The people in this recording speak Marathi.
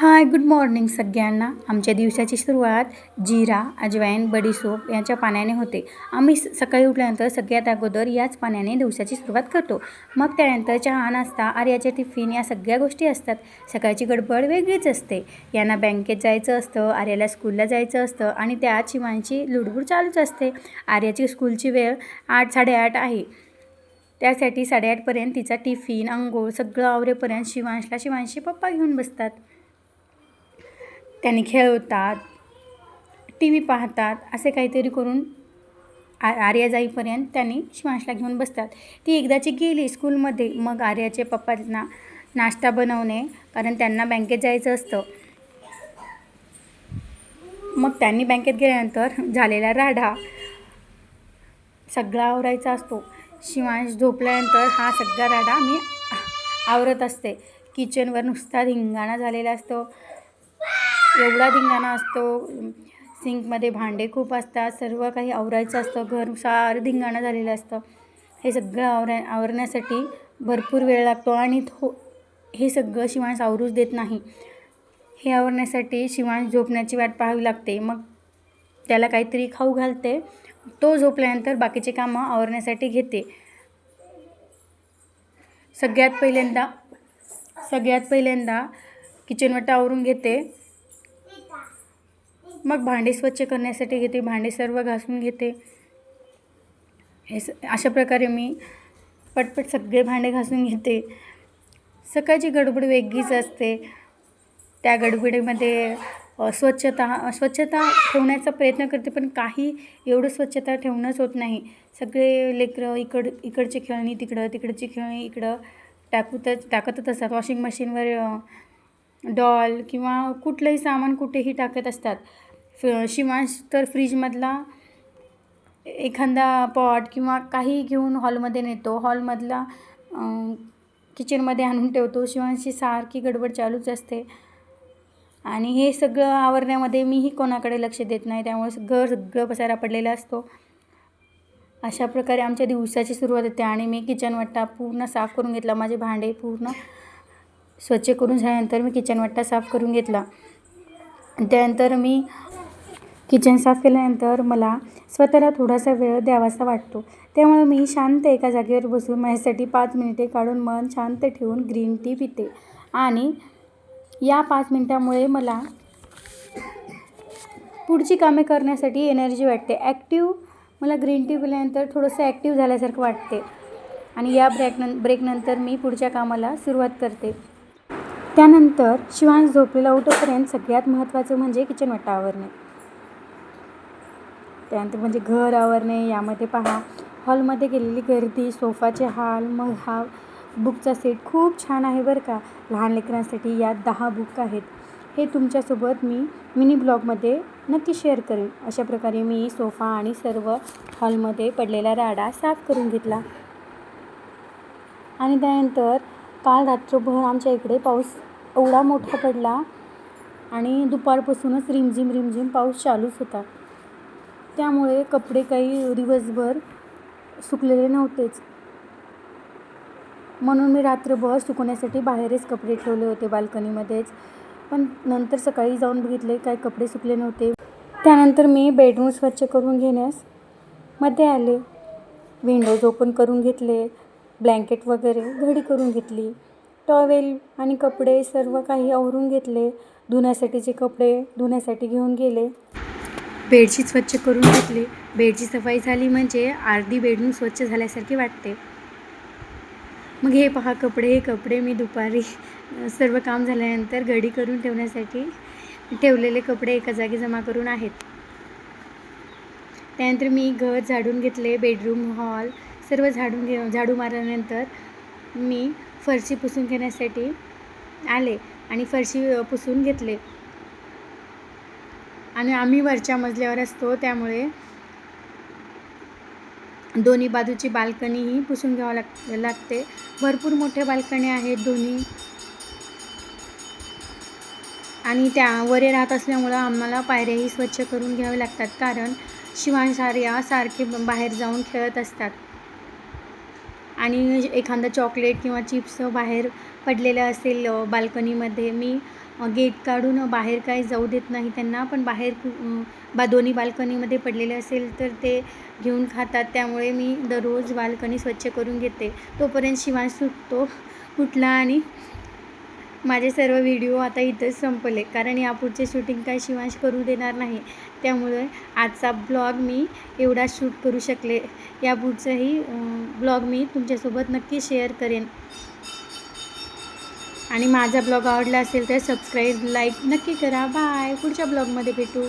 हाय गुड मॉर्निंग सगळ्यांना. आमच्या दिवसाची सुरुवात जिरा अजवाईन बडीसोप यांच्या पाण्याने होते. आम्ही स- सकाळी उठल्यानंतर सगळ्यात अगोदर याच पाण्याने दिवसाची सुरुवात करतो. मग त्यानंतर चहा नाश्ता आर्याचे टिफिन या सगळ्या गोष्टी असतात. सकाळची गडबड वेगळीच असते. यांना बँकेत जायचं असतं आर्याला स्कूलला जायचं असतं आणि त्यात शिवांची लुडबुड चालूच असते. आर्याची स्कूलची वेळ आठ साडेआठ आहे. त्यासाठी साडेआठपर्यंत तिचा टिफिन अंघोळ सगळं आवरेपर्यंत शिवांशला शिवांशी पप्पा घेऊन बसतात. त्यांनी खेळवतात टी व्ही पाहतात असे काहीतरी करून आ आर्या जाईपर्यंत त्यांनी शिवांशला घेऊन बसतात. ती एकदाची गेली स्कूलमध्ये मग आर्याचे पप्पांना नाश्ता बनवणे कारण त्यांना बँकेत जायचं असतं. मग त्यांनी बँकेत गेल्यानंतर झालेला राढा सगळा आवरायचा असतो. शिवांश झोपल्यानंतर हा सगळा राडा मी आवरत असते. किचनवर नुसता धिंगाणा झालेला असतो. एवढा धिंगाणा असतो. सिंकमध्ये भांडे खूप असतात. सर्व काही आवरायचं असतं. घर सारं धिंगाणा झालेलं असतं. हे सगळं आवरा आवरण्यासाठी भरपूर वेळ लागतो आणि थो हे सगळं शिवांश आवरूच देत नाही. हे आवरण्यासाठी शिवांश झोपण्याची वाट पाहावी लागते. मग त्याला काहीतरी खाऊ घालते. तो झोपल्यानंतर बाकीचे कामं आवरण्यासाठी घेते. सगळ्यात पहिल्यांदा सगळ्यात पहिल्यांदा किचनवटा आवरून घेते. मग भांडे स्वच्छ करण्यासाठी घेते भांडे सर्व घासून घेते. हे स अशा प्रकारे मी पटपट सगळे भांडे घासून घेते. सकाळची गडबड वेगळीच असते. त्या गडबडीमध्ये स्वच्छता स्वच्छता ठेवण्याचा प्रयत्न करते पण काही एवढं स्वच्छता ठेवणंच होत नाही. सगळे लेकरं इकड इकडची खेळणी तिकडं तिकडची खेळणी इकडं टाकूतच टाकतच असतात. वॉशिंग मशीनवर डॉल किंवा कुठलंही सामान कुठेही टाकत असतात. फ शिवांश तर फ्रीजमधला एखादा पॉट किंवा काही घेऊन हॉलमध्ये नेतो. हॉलमधला किचनमध्ये आणून ठेवतो. शिवांशी सारखी गडबड चालूच असते. आणि हे सगळं आवरण्यामध्ये मीही कोणाकडे लक्ष देत नाही. त्यामुळे घर सगळं पसारा पडलेला असतो. अशा प्रकारे आमच्या दिवसाची सुरुवात होते आणि मी किचन पूर्ण साफ करून घेतला. माझे भांडे पूर्ण स्वच्छ करून झाल्यानंतर मी किचन साफ करून घेतला. त्यानंतर मी किचन साफ केल्यानंतर मला स्वतःला थोडासा वेळ द्यावासा वाटतो. त्यामुळे मी शांत एका जागेवर बसून माझ्यासाठी पाच मिनिटे काढून मन शांत ठेवून ग्रीन टी पिते. आणि या पाच मिनटामुळे मला पुढची कामे करण्यासाठी एनर्जी वाटते. ॲक्टिव मला ग्रीन टी पिल्यानंतर थोडंसं ॲक्टिव्ह झाल्यासारखं वाटते. आणि या ब्रेक नं ब्रेकनंतर मी पुढच्या कामाला सुरुवात करते. त्यानंतर शिवांश झोपलेला उठोपर्यंत सगळ्यात महत्त्वाचं म्हणजे किचन वाटा आवरणे त्यानंतर म्हणजे घर आवरणे यामध्ये पहा हॉलमध्ये गेलेली गर्दी सोफाचे हाल मग हा बुकचा सेट खूप छान आहे बरं का. लहान लेकरांसाठी यात दहा बुक आहेत. हे तुमच्यासोबत मी मिनी ब्लॉगमध्ये नक्की शेअर करेन. अशा प्रकारे मी सोफा आणि सर्व हॉलमध्ये पडलेला राडा साफ करून घेतला. आणि त्यानंतर काल रात्रभर आमच्या इकडे पाऊस एवढा मोठा पडला आणि दुपारपासूनच रिमझिम रिमझिम पाऊस चालूच होता. त्यामुळे कपडे काही दिवसभर सुकलेले नव्हतेच. म्हणून मी रात्रभर सुकवण्यासाठी बाहेरच कपडे ठेवले होते बाल्कनीमध्येच. पण नंतर सकाळी जाऊन बघितले काय कपडे सुकले नव्हते. त्यानंतर मी बेडरूम स्वच्छ करून घेण्यास मध्ये आले. विंडोज ओपन करून घेतले ब्लँकेट वगैरे घडी करून घेतली टॉवेल आणि कपडे सर्व काही आवरून घेतले धुण्यासाठीचे कपडे धुण्यासाठी घेऊन गेले. बेडशीट स्वच्छ करून घेतली. बेडची सफाई झाली म्हणजे अर्धी बेडरूम स्वच्छ झाल्यासारखी वाटते. मग हे पहा कपडे हे कपडे मी दुपारी सर्व काम झाल्यानंतर घडी करून ठेवण्यासाठी ठेवलेले कपडे एका जागी जमा करून आहेत. त्यानंतर मी घर झाडून घेतले बेडरूम हॉल सर्व झाडून घे झाडू मारल्यानंतर मी फरशी पुसून घेण्यासाठी आले आणि फरशी पुसून घेतले. आणि आम्ही वरच्या मजल्यावर असतो त्यामुळे दोन्ही बाजूची बाल्कनीही पुसून घ्यावं लाग लागते. भरपूर मोठ्या बाल्कनी आहेत दोन्ही. आणि त्या वरे राहत असल्यामुळं आम्हाला पायऱ्याही स्वच्छ करून घ्यावे लागतात कारण शिवांशार्या सारखे बाहेर जाऊन खेळत असतात. आणि एखादं चॉकलेट किंवा चिप्स बाहेर पडलेलं असेल बाल्कनीमध्ये मी गेट काढून बाहेर काही जाऊ देत नाही त्यांना पण बाहेर बा दोन्ही बाल्कनीमध्ये पडलेले असेल तर ते घेऊन खातात. त्यामुळे मी दररोज बाल्कनी स्वच्छ करून घेते. तोपर्यंत शिवांश सुटतो कुठला आणि माझे सर्व व्हिडिओ आता इथंच संपले. कारण यापुढचे शूटिंग काय शिवांश करू देणार नाही. त्यामुळे आजचा ब्लॉग मी एवढा शूट करू शकले. यापुढचंही ब्लॉग मी तुमच्यासोबत नक्की शेअर करेन. आणि माझा ब्लॉग आवडला असेल तर सबस्क्राईब लाईक नक्की करा. बाय. पुढच्या ब्लॉगमध्ये भेटू.